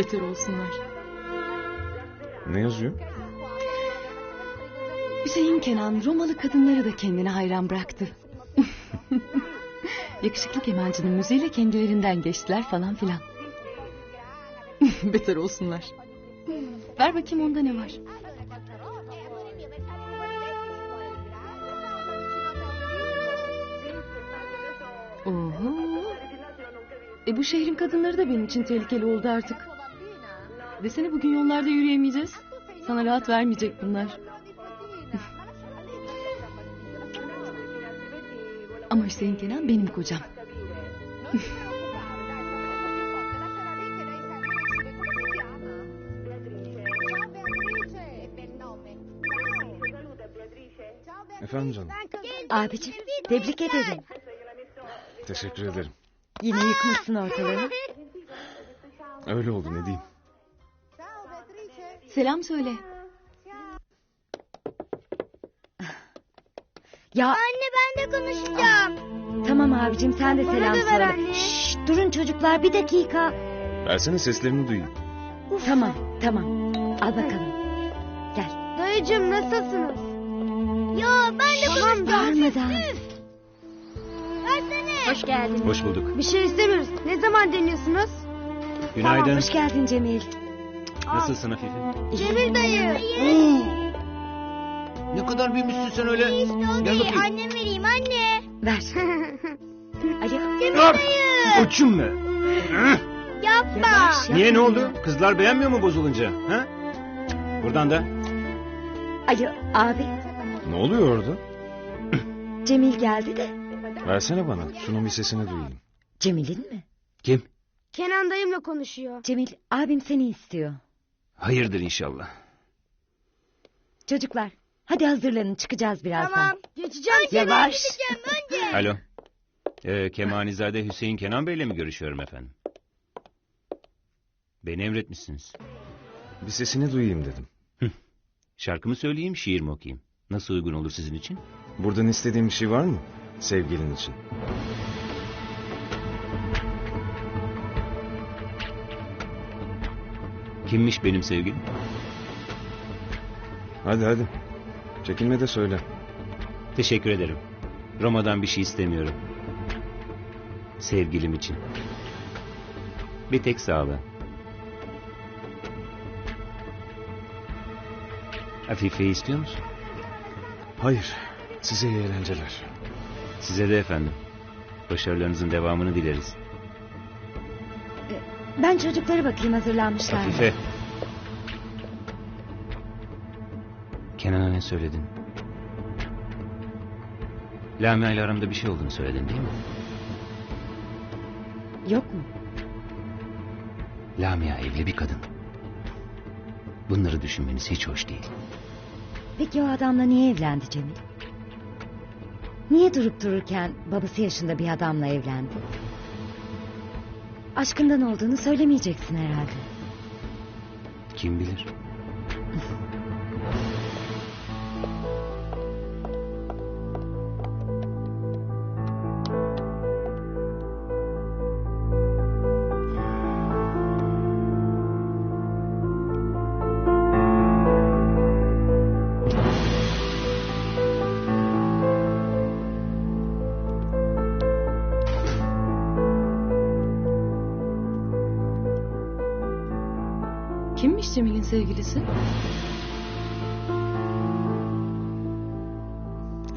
Beter olsunlar. Ne yazıyor? Hüseyin Kenan Romalı kadınları da kendine hayran bıraktı. Yakışıklı kemancının müziğiyle kendilerinden geçtiler falan filan. Beter olsunlar. Ver bakayım onda ne var? Oho. E bu şehrin kadınları da benim için tehlikeli oldu artık. Desene bugün yollarda yürüyemeyeceğiz. Sana rahat vermeyecek bunlar. Ama Hüseyin Kenan benim kocam. Efendim canım. Abicim tebrik ederim. Teşekkür ederim. Yine yıkmışsın ortalığı. Öyle oldu ne diyeyim. Selam söyle. Ya Anne ben de konuşacağım. tamam abicim sen de Bana selam da ver söyle. anne. Şşş, durun çocuklar bir dakika. Versene seslerini duyayım. Tamam tamam al bakalım. Gel. Dayıcığım nasılsınız? Ya ben de konuşacağım. Bağırmadan. Versene. Hoş geldin. Hoş bulduk. Bir şey istemiyoruz. Ne zaman deniyorsunuz? Günaydın. Hoş geldin Cemil. Nasılsın Afife? Cemil dayı. Ne kadar büyümüşsün sen öyle. O Gel bakayım. Annem vereyim anne. Ver. Alo. Cemil dayı. Uçum mu? Yapma. Yavaş. Niye ne oldu? Kızlar beğenmiyor mu bozulunca? Ha? Buradan da. Alo abi. Ne oluyor orada? Cemil geldi de. Versene bana. Şunun bir sesini duyayım. Cemil'in mi? Kim? Kenan dayımla konuşuyor. Cemil abim seni istiyor. Hayırdır inşallah. Çocuklar hadi hazırlanın çıkacağız birazdan. Tamam. Geçeceğim. Yavaş. Gideceğim önce. Alo. Ee, Kemanizade Hüseyin Kenan Bey'le mi görüşüyorum efendim? Beni emretmişsiniz. Bir sesini duyayım dedim. Şarkı mı söyleyeyim, şiir mi okuyayım? Nasıl uygun olur sizin için? Buradan istediğin bir şey var mı? Sevgilin için. Kimmiş benim sevgilim? Hadi hadi. Çekinme de söyle. Teşekkür ederim. Roma'dan bir şey istemiyorum. Sevgilim için. Bir tek sağlığı. Afife'yi istiyor musun? Hayır. Size iyi eğlenceler. Size de efendim. Başarılarınızın devamını dileriz. Ben çocuklara bakayım hazırlanmışlar mı? Kenan'a ne söyledin? Lamia ile aramda bir şey olduğunu söyledin değil mi? Yok mu? Lamia evli bir kadın. Bunları düşünmeniz hiç hoş değil. Peki o adamla niye evlendi Cemil? Niye durup dururken babası yaşında bir adamla evlendi? Aşkından olduğunu söylemeyeceksin herhalde. Kim bilir? Kimmiş Cemil'in sevgilisi?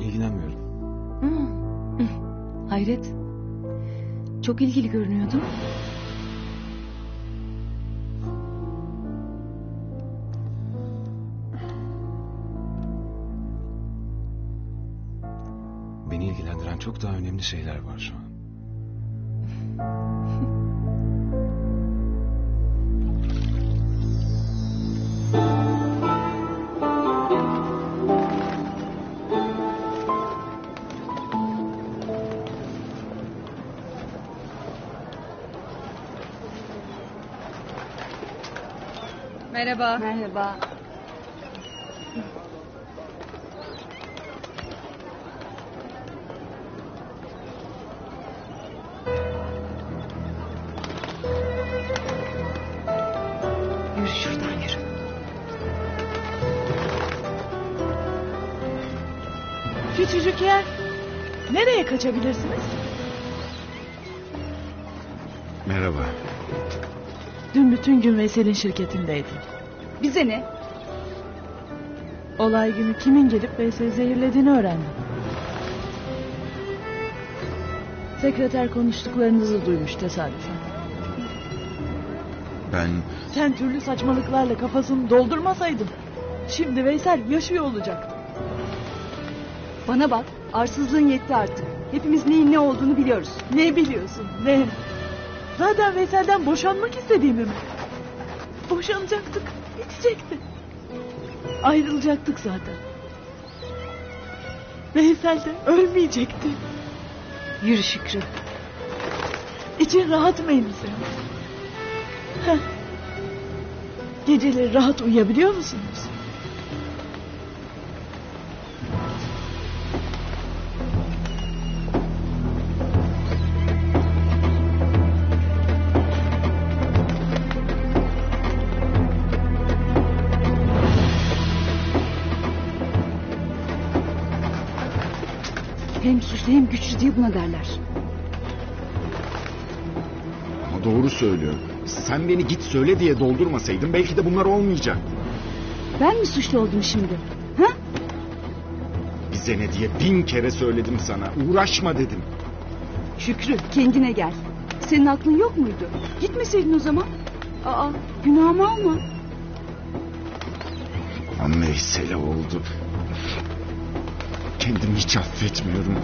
İlgilenmiyorum. Hmm. Hayret. Çok ilgili görünüyordu. Beni ilgilendiren çok daha önemli şeyler var şu an. Merhaba. Merhaba. Yürü şuradan yürü. Küçücük yer. Nereye kaçabilirsiniz? Merhaba. Dün bütün gün Veysel'in şirketindeydim. Bize ne? Olay günü kimin gelip Veysel'i zehirlediğini öğrendim. Sekreter konuştuklarınızı duymuş tesadüfen. Ben Sen türlü saçmalıklarla kafasını doldurmasaydın... ...şimdi Veysel yaşıyor olacaktı. Bana bak, arsızlığın yetti artık. Hepimiz neyin ne olduğunu biliyoruz. Ne biliyorsun ne? Zaten Veysel'den boşanmak istediğimi mi? Boşanacaktık, bitecekti. Ayrılacaktık zaten. Veysel de ölmeyecekti. Yürü Şükrü. İçin rahat mı Elise? Heh. Geceleri rahat uyuyabiliyor musunuz? Hem suçlu hem güçlü diye buna derler. ama doğru söylüyor. Sen beni git söyle diye doldurmasaydın belki de bunlar olmayacak. Ben mi suçlu oldum şimdi? Ha? Bize ne diye bin kere söyledim sana. Uğraşma dedim. Şükrü kendine gel. Senin aklın yok muydu? Gitmeseydin o zaman. Aa günahımı alma. Ama mesele oldu. Kendimi hiç affetmiyorum.